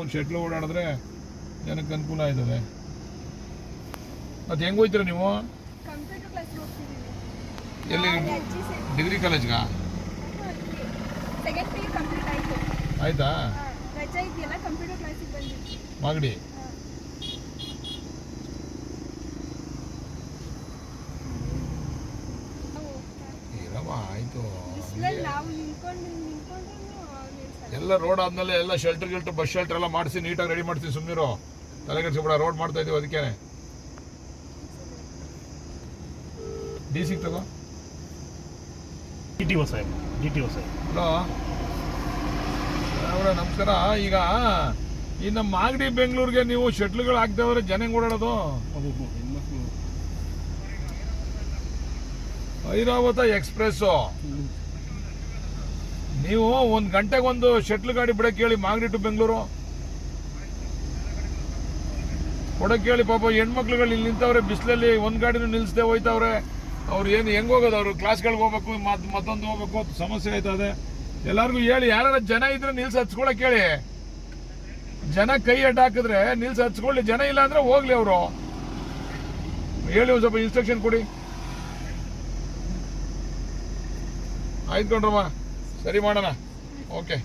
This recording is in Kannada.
ಒಂದು ಶೆಟ್ಲು ಓಡಾಡಿದ್ರೆ ಜನಕ್ಕೆ ಅನುಕೂಲ ಆಯ್ತದೆ. ಮತ್ತೆ ಹೆಂಗೆ ಹೋಯ್ತೀರ ನೀವು? ಎಲ್ಲಿ? ಡಿಗ್ರಿ ಕಾಲೇಜ್ಗಾ ಆಯ್ತಾ. ಮಾಗಡಿ? ಆಯ್ತು. ಎಲ್ಲ ರೋಡ್ ಆದ್ಮೇಲೆ ಎಲ್ಲ ಶೆಲ್ಟರ್ ಗಿಲ್ಟರ್ ಬಸ್ ಶೆಲ್ಟರ್ ಎಲ್ಲ ಮಾಡಿಸಿ ನೀಟಾಗಿ ರೆಡಿ ಮಾಡ್ತೀವಿ ತಲೆಗೆ ತಲೆಗೆಡ್ಸ್ಕೊಬೇಡ ರೋಡ್ ಮಾಡ್ತಾ ಇದೀವಿ ಅದಕ್ಕೇನೆ. ಡಿ ಸಿ ತಗೋ. ಡಿ ಟಿ ಓ ಸಾಹೇಬ್ ಡಿ ಟಿ ಸಾಹೇಬ್ ಹಲೋ. ಅವರ ನಮಸ್ಕಾರ. ಈಗ ಈ ನಮ್ಮ ಮಾಗಡಿ ಬೆಂಗಳೂರಿಗೆ ನೀವು ಶೆಟ್ಲ್ಗಳು ಹಾಕ್ತೇವ್ರೆ ಜನ ಹೆಂಗ್ ಓಡಾಡೋದು. ಐರಾವತ ಎಕ್ಸ್ಪ್ರೆಸ್ಸು. ನೀವು ಒಂದು ಗಂಟೆಗೆ ಒಂದು ಶಟ್ಲ್ ಗಾಡಿ ಬಿಡಕ್ಕೆ ಹೇಳಿ ಮಾಗಡಿ ಟು ಬೆಂಗಳೂರು. ಕೊಡಕ್ಕೆ ಹೇಳಿ ಪಾಪ ಹೆಣ್ಮಕ್ಳುಗಳು ಇಲ್ಲಿ ನಿಂತವ್ರೆ, ಬಿಸಿಲಲ್ಲಿ ಒಂದು ಗಾಡಿನೂ ನಿಲ್ಲಿಸ್ದೆ ಹೋಯ್ತವ್ರೆ. ಅವ್ರು ಏನು ಹೆಂಗ್ ಹೋಗೋದು ಅವರು? ಕ್ಲಾಸ್ಗಳಿಗೆ ಹೋಗ್ಬೇಕು ಮತ್ತೆ ಮತ್ತೊಂದು ಹೋಗ್ಬೇಕು, ಸಮಸ್ಯೆ ಆಯ್ತದೆ. ಎಲ್ಲರಿಗೂ ಹೇಳಿ ಯಾರು ಜನ ಇದ್ರೆ ನಿಲ್ಸಿ ಹಚ್ಕೊಳಕ್ ಹೇಳಿ. ಜನ ಕೈ ಅಡ್ಡ ಹಾಕಿದ್ರೆ ನಿಲ್ಸಿ ಹಚ್ಕೊಳ್ಳಿ ಜನ ಇಲ್ಲ ಅಂದ್ರೆ ಹೋಗ್ಲಿ ಅವರು. ಹೇಳಿ ಒಂದ್ ಸ್ವಲ್ಪ ಇನ್ಸ್ಟ್ರಕ್ಷನ್ ಕೊಡಿ. ಆಯ್ತು ಕಣ್ರಮ್ಮ ಸರಿ ಮಾಡೋಣ. ಓಕೆ.